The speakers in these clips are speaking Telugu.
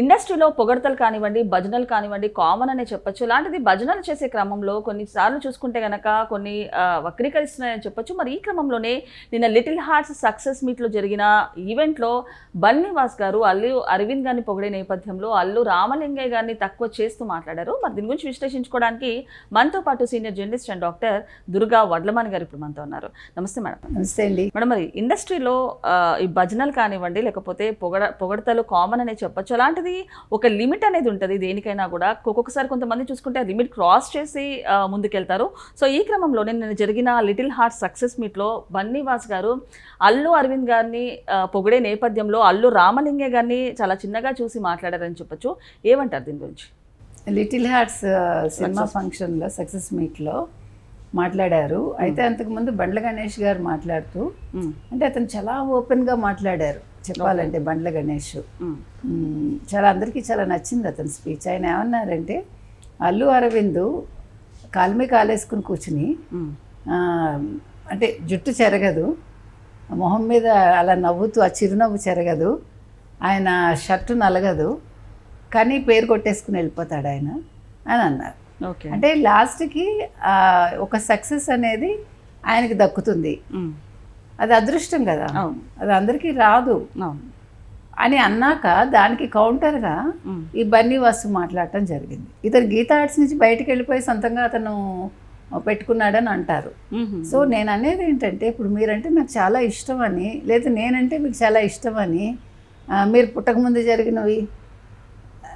ఇండస్ట్రీలో పొగడతలు కానివ్వండి భజనలు కానివ్వండి కామన్ అనే చెప్పొచ్చు. ఇలాంటిది భజనలు చేసే క్రమంలో కొన్నిసార్లు చూసుకుంటే గనక కొన్ని వక్రీకరిస్తున్నాయని చెప్పొచ్చు. మరి ఈ క్రమంలోనే నిన్న లిటిల్ హార్ట్స్ సక్సెస్ మీట్లో జరిగిన ఈవెంట్లో బన్నీవాస్ గారు అల్లు అరవింద్ గారిని పొగిడే నేపథ్యంలో అల్లు రామలింగయ్య గారిని తక్కువ చేస్తూ మాట్లాడారు. మరి దీని గురించి విశ్లేషించుకోవడానికి మనతో పాటు senior journalist and doctor Durga Vadlamani garu ఇప్పుడు మనతో ఉన్నారు. నమస్తే మేడం. నమస్తే అండి. మేడం మరి ఇండస్ట్రీలో ఈ భజనలు కానివ్వండి లేకపోతే పొగడ పొగడతలు కామన్ అనే చెప్పొచ్చు. అలాంటిది ఒక లిమిట్ అనేది ఉంటుంది దేనికైనా కూడా. ఒక్కొక్కసారి కొంతమంది చూసుకుంటే ఆ లిమిట్ క్రాస్ చేసి ముందుకెళ్తారు. సో ఈ క్రమంలోనే నిన్న జరిగిన లిటిల్ హార్ట్ సక్సెస్ మీట్లో బన్నీవాస్ గారు అల్లు అరవింద్ గారిని పొగిడే నేపథ్యంలో అల్లు రామలింగే గారిని చాలా చిన్నగా చూసి మాట్లాడారని చెప్పొచ్చు. ఏమంటారు దీని గురించి? లిటిల్ హార్ట్స్ సినిమా ఫంక్షన్లో సక్సెస్ మీట్లో మాట్లాడారు. అయితే అంతకుముందు బండ్ల గణేష్ గారు మాట్లాడుతూ. అంటే అతను చాలా ఓపెన్గా మాట్లాడారు. చెప్పాలంటే బండ్ల గణేష్. చాలా అందరికీ చాలా నచ్చింది అతని స్పీచ్. ఆయన ఏమన్నారంటే అల్లు అరవింద్ కాలుమే కాలేసుకుని కూర్చుని అంటే జుట్టు చెరగదు మొహం మీద అలా నవ్వుతూ ఆ చిరునవ్వు చెరగదు ఆయన షర్టు నలగదు కానీ పేరు కొట్టేసుకుని వెళ్ళిపోతాడు ఆయన అని అన్నారు. అంటే లాస్ట్కి ఒక సక్సెస్ అనేది ఆయనకి దక్కుతుంది. అది అదృష్టం కదా. అది అందరికీ రాదు. అని అన్నాక దానికి కౌంటర్గా. ఈ బన్నీ వాసు మాట్లాడటం జరిగింది. ఇతను గీతా ఆర్ట్స్ నుంచి బయటికి వెళ్ళిపోయి సొంతంగా అతను పెట్టుకున్నాడని అంటారు. సో నేను అనేది ఏంటంటే ఇప్పుడు మీరంటే నాకు చాలా ఇష్టం అని లేదా నేనంటే మీకు చాలా ఇష్టం అని మీరు పుట్టకముందు జరిగినవి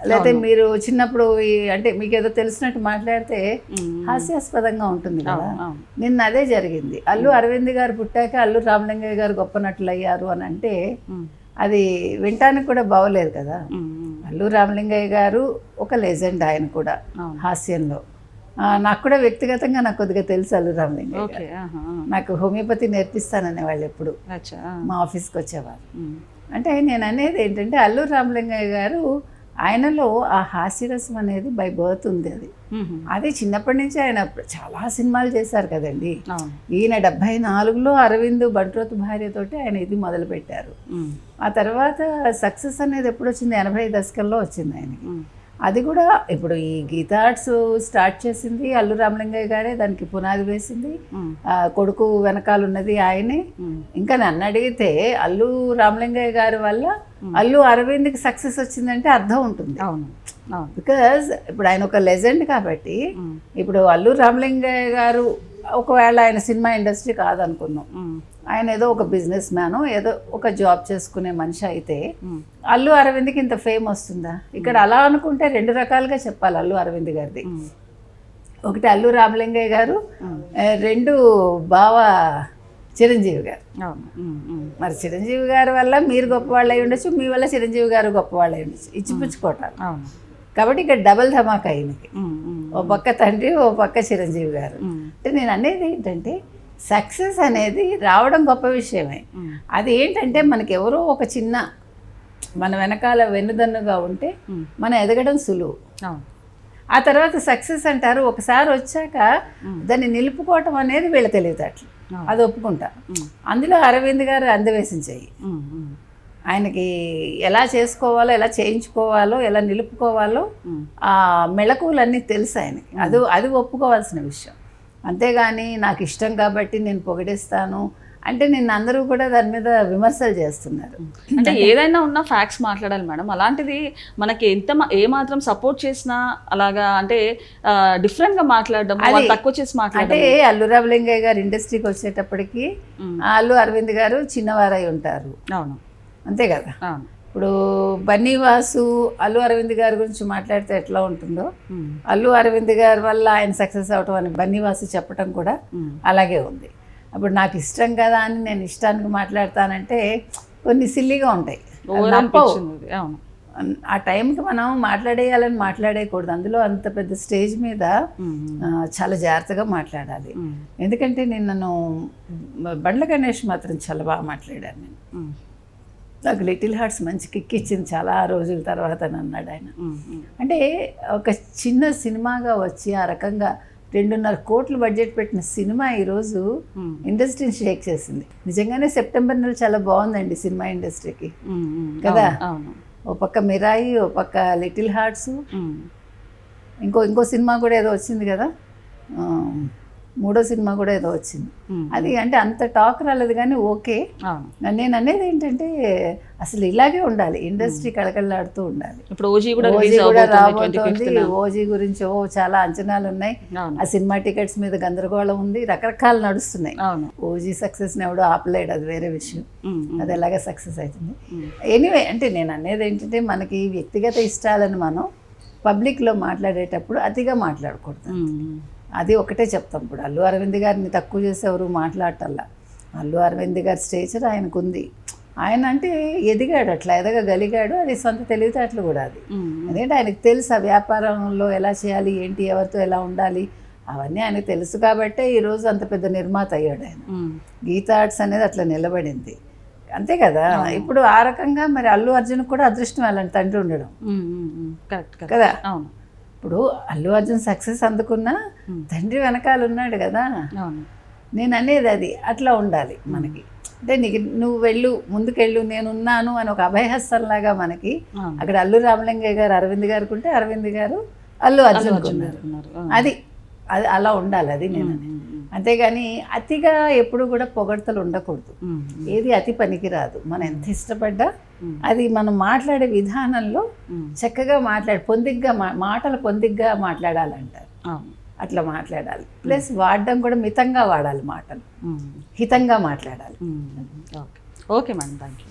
లేకపోతే మీరు చిన్నప్పుడు అంటే మీకు ఏదో తెలిసినట్టు మాట్లాడితే. హాస్యాస్పదంగా ఉంటుంది కదా నిన్న అదే జరిగింది అల్లు అరవింద్ గారు పుట్టాక అల్లు రామలింగయ్య గారు గొప్ప నటులు అయ్యారు అని అంటే. అది వినటానికి కూడా బాగోలేదు కదా. అల్లు రామలింగయ్య గారు ఒక లెజెండ్ ఆయన కూడా హాస్యంలో నాకు కూడా వ్యక్తిగతంగా నాకు కొద్దిగా తెలుసు అల్లు రామలింగయ్య. నాకు హోమియోపతి నేర్పిస్తాననే వాళ్ళు ఎప్పుడు. మా ఆఫీస్కి వచ్చేవారు. అంటే నేను అనేది ఏంటంటే అల్లు రామలింగయ్య గారు ఆయనలో ఆ హాస్యరసం అనేది బై బర్త్ ఉంది అది. అది చిన్నప్పటి నుంచి ఆయన చాలా సినిమాలు చేశారు కదండి ఈయన డెబ్భై నాలుగులో అరవింద్ బంట్రోతు భార్యతోటి ఆయన ఇది మొదలు పెట్టారు మ్మ్. ఆ తర్వాత సక్సెస్ అనేది ఎప్పుడు వచ్చింది ఎనభై దశకంలో వచ్చింది ఆయనకి. అది కూడా ఇప్పుడు ఈ గీతా ఆర్ట్స్ స్టార్ట్ చేసింది అల్లు రామలింగయ్య గారే దానికి పునాది వేసింది. కొడుకు వెనకాల ఉన్నది ఆయనే. ఇంకా నన్ను అడిగితే అల్లు రామలింగయ్య గారి వల్ల అల్లు అరవింద్కి సక్సెస్ వచ్చిందంటే అర్థం ఉంటుంది. అవును. బికాజ్ ఇప్పుడు ఆయన ఒక లెజెండ్ కాబట్టి. ఇప్పుడు అల్లు రామలింగయ్య గారు ఒకవేళ ఆయన సినిమా ఇండస్ట్రీ కాదనుకుందాం మ్మ్. ఆయన ఏదో ఒక బిజినెస్ మ్యాన్ ఏదో ఒక జాబ్ చేసుకునే మనిషి అయితే. అల్లు అరవింద్కి ఇంత ఫేమ్ వస్తుందా? ఇక్కడ అలా అనుకుంటే రెండు రకాలుగా చెప్పాలి అల్లు అరవింద్ గారిది. ఒకటి అల్లు రామలింగయ్య గారు రెండు బావ చిరంజీవి గారు. మరి చిరంజీవి గారి వల్ల మీరు గొప్పవాళ్ళు అయి ఉండొచ్చు మీ వల్ల చిరంజీవి గారు గొప్పవాళ్ళు అయి ఉండొచ్చు. ఇచ్చిపుచ్చుకోవటాలు అవును. కాబట్టి ఇక్కడ డబల్ ధమాకా ఆయనకి. ఓ పక్క తండ్రి ఓ పక్క చిరంజీవి గారు. అంటే నేను అనేది ఏంటంటే సక్సెస్ అనేది రావడం గొప్ప విషయమే. అది ఏంటంటే మనకి ఎవరో ఒక చిన్న మన వెనకాల వెన్నుదన్నుగా ఉంటే. మనం ఎదగడం సులువు ఆ తర్వాత సక్సెస్ అంటారు ఒకసారి వచ్చాక దాన్ని నిలుపుకోవటం అనేది వీళ్ళ తెలివితేటలు. అది ఒప్పుకుంటా. అందులో అరవింద్ గారు అందవేసిన చెయ్యి. ఆయనకి ఎలా చేసుకోవాలో ఎలా చేయించుకోవాలో ఎలా నిలుపుకోవాలో. ఆ మెళకువలన్నీ తెలుసు ఆయనకి అది అది ఒప్పుకోవాల్సిన విషయం అంతేగాని నాకు ఇష్టం కాబట్టి నేను పొగిడేస్తాను. అంటే నిన్న అందరూ కూడా దాని మీద విమర్శలు చేస్తున్నారు. అంటే ఏదైనా ఉన్నా ఫ్యాక్ట్స్ మాట్లాడాలి మేడం. అలాంటిది మనకి ఎంత ఏ మాత్రం సపోర్ట్ చేసినా అలాగా అంటే డిఫరెంట్గా మాట్లాడడం తక్కువ చేసి మాట్లాడడం. అంటే అల్లు రామలింగయ్య గారు ఇండస్ట్రీకి వచ్చేటప్పటికి అల్లు అరవింద్ గారు చిన్నవారై ఉంటారు. అవును. అంతే కదా? అవును. ఇప్పుడు బన్నీవాసు అల్లు అరవింద్ గారి గురించి మాట్లాడితే ఎట్లా ఉంటుందో. అల్లు అరవింద్ గారి వల్ల ఆయన సక్సెస్ అవటం అని బన్నీవాసు చెప్పటం కూడా. అలాగే ఉంది. అప్పుడు నాకు ఇష్టం కదా అని నేను ఇష్టానికి మాట్లాడతానంటే కొన్ని సిల్లీగా ఉంటాయి. ఆ టైంకి మనం మాట్లాడేయాలని మాట్లాడేయకూడదు. అందులో అంత పెద్ద స్టేజ్ మీద చాలా జాగ్రత్తగా మాట్లాడాలి. ఎందుకంటే నేను నన్ను బండ్ల గణేష్ మాత్రం చాలా బాగా మాట్లాడాను నేను. నాకు లిటిల్ హార్ట్స్ మంచి కిక్ ఇచ్చింది చాలా రోజుల తర్వాత అని అన్నాడు ఆయన. అంటే ఒక చిన్న సినిమాగా వచ్చి ఆ రకంగా రెండున్నర కోట్లు బడ్జెట్ పెట్టిన సినిమా ఈరోజు. ఇండస్ట్రీని షేక్ చేసింది నిజంగానే సెప్టెంబర్ నెల చాలా బాగుందండి సినిమా ఇండస్ట్రీకి. కదా? ఓ పక్క మిరాయి ఓ పక్క లిటిల్ హార్ట్స్. ఇంకో ఇంకో సినిమా కూడా ఏదో వచ్చింది కదా మూడో సినిమా కూడా ఏదో వచ్చింది. అది అంటే అంత టాక్ రాలేదు కానీ ఓకే. నేను అనేది ఏంటంటే అసలు ఇలాగే ఉండాలి. ఇండస్ట్రీ కళకళలాడుతూ ఉండాలి. ఇప్పుడు ఓజీ కూడా కూడా రాబోతోంది. ఓజీ గురించి ఓ చాలా అంచనాలు ఉన్నాయి. ఆ సినిమా టికెట్స్ మీద గందరగోళం ఉంది. రకరకాలు నడుస్తున్నాయి. ఓజీ సక్సెస్ని ఎవడో ఆపలేడు. అది వేరే విషయం. అది ఎలాగే సక్సెస్ అవుతుంది. ఎనీవే అంటే నేను అనేది ఏంటంటే మనకి వ్యక్తిగత ఇష్టాలను మనం పబ్లిక్లో మాట్లాడేటప్పుడు అతిగా మాట్లాడకూడదు. అది ఒకటే చెప్తాం ఇప్పుడు. అల్లు అరవింద్ గారిని తక్కువ చేసి ఎవరు మాట్లాడటల్లా? అల్లు అరవింద్ గారి స్టేచర్ ఆయనకు ఉంది ఆయన అంటే ఎదిగాడు అట్లా ఎదగగలిగాడు అది సొంత తెలివితేటలు కూడా అది. ఎందుకంటే ఆయనకు తెలుసు ఆ వ్యాపారంలో ఎలా చేయాలి ఏంటి ఎవరితో ఎలా ఉండాలి అవన్నీ ఆయనకు తెలుసు కాబట్టే ఈరోజు అంత పెద్ద నిర్మాత అయ్యాడు ఆయన. గీతా ఆర్ట్స్ అనేది అట్లా నిలబడింది. అంతే కదా? ఇప్పుడు ఆ రకంగా మరి అల్లు అర్జున్ కూడా అదృష్టం అలాంటి తండ్రి ఉండడం. కదా? అవును. ఇప్పుడు అల్లు అర్జున్ సక్సెస్ అందుకున్నా. తండ్రి వెనకాల ఉన్నాడు కదా. నేను అనేది అది అట్లా ఉండాలి మనకి. అంటే నీకు నువ్వు వెళ్ళు ముందుకెళ్ళు నేనున్నాను అని ఒక అభయహస్తంలాగా మనకి అక్కడ అల్లు రామలింగయ్య గారు అరవింద్ గారికి ఉంటే అరవింద్ గారు అల్లు అర్జున్ ఉన్నారు. అది అది అలా ఉండాలి అది నేను అంతేగాని అతిగా ఎప్పుడు కూడా పొగడ్తలు ఉండకూడదు. ఏది అతి పనికిరాదు. మనం ఎంత ఇష్టపడ్డా అది మనం మాట్లాడే విధానంలో. చక్కగా మాట్లాడి పొందిగ్గా మాటలు పొందిగ్గా మాట్లాడాలంటారు. అట్లా మాట్లాడాలి. ప్లస్ వాడడం కూడా మితంగా వాడాలి మాటలు. హితంగా మాట్లాడాలి. ఓకే. మేడం. Thank you